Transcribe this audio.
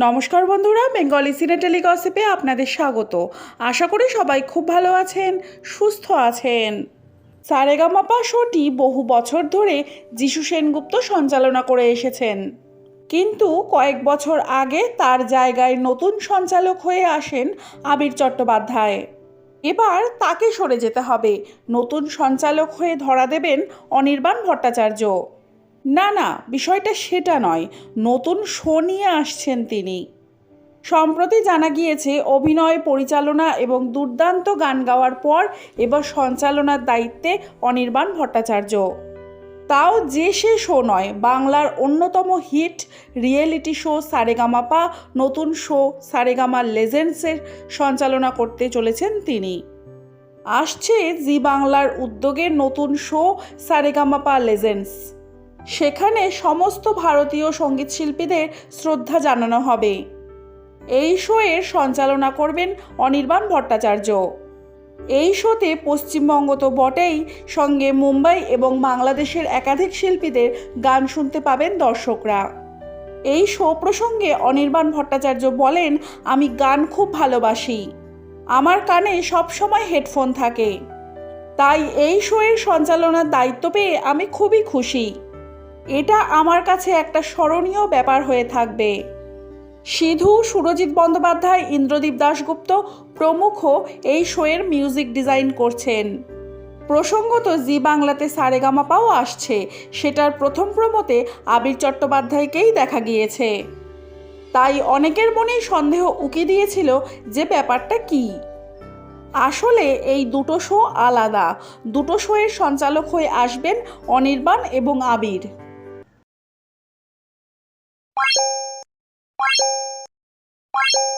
নমস্কার বন্ধুরা বেঙ্গলি সিনেটেলি গসিপে আপনাদের স্বাগত। আশা করি সবাই খুব ভালো আছেন, সুস্থ আছেন। সারেগামাপা শোটি বহু বছর ধরে যিশু সেনগুপ্ত সঞ্চালনা করে এসেছেন। কিন্তু কয়েক বছর আগে তার জায়গায় নতুন সঞ্চালক হয়ে আসেন আবির চট্টোপাধ্যায়। এবার তাকে সরে যেতে হবে। নতুন সঞ্চালক হয়ে ধরা দেবেন অনির্বাণ ভট্টাচার্য। না না, বিষয়টা সেটা নয়। নতুন শো নিয়ে আসছেন তিনি। সম্প্রতি জানা গিয়েছে, অভিনয়, পরিচালনা এবং দুর্দান্ত গান গাওয়ার পর এবার সঞ্চালনার দায়িত্বে অনির্বাণ ভট্টাচার্য। তাও যে সে শো নয়, বাংলার অন্যতম হিট রিয়েলিটি শো সারেগামাপা, নতুন শো সারেগামা লেজেন্ডসের সঞ্চালনা করতে চলেছেন তিনি। আসছে জি বাংলার উদ্যোগে নতুন শো সারেগামাপা লেজেন্ডস। সেখানে সমস্ত ভারতীয় সংগীত শিল্পীদের শ্রদ্ধা জানানো হবে। এই শোয়ের সঞ্চালনা করবেন অনির্বাণ ভট্টাচার্য। এই শোতে পশ্চিমবঙ্গ তো বটেই সঙ্গে মুম্বাই এবং বাংলাদেশের একাধিক শিল্পীদের গান শুনতে পাবেন দর্শকরা। এই শো প্রসঙ্গে অনির্বাণ ভট্টাচার্য বলেন, আমি গান খুব ভালোবাসি। আমার কানে সবসময় হেডফোন থাকে। তাই এই শোয়ের সঞ্চালনার দায়িত্ব পেয়ে আমি খুবই খুশি। এটা আমার কাছে একটা স্মরণীয় ব্যাপার হয়ে থাকবে। সিধু, সুরজিৎ বন্দ্যোপাধ্যায়, ইন্দ্রদীপ দাশগুপ্ত প্রমুখ এই শোয়ের মিউজিক ডিজাইন করছেন। প্রসঙ্গত, জি বাংলাতে সারেগামাপাও আসছে। সেটার প্রথম প্রমোতে আবির চট্টোপাধ্যায়কেই দেখা গিয়েছে। তাই অনেকের মনেই সন্দেহ উকি দিয়েছিল যে ব্যাপারটা কী। আসলে এই দুটো শো আলাদা। দুটো শোয়ের সঞ্চালক হয়ে আসবেন অনির্বাণ এবং আবির। you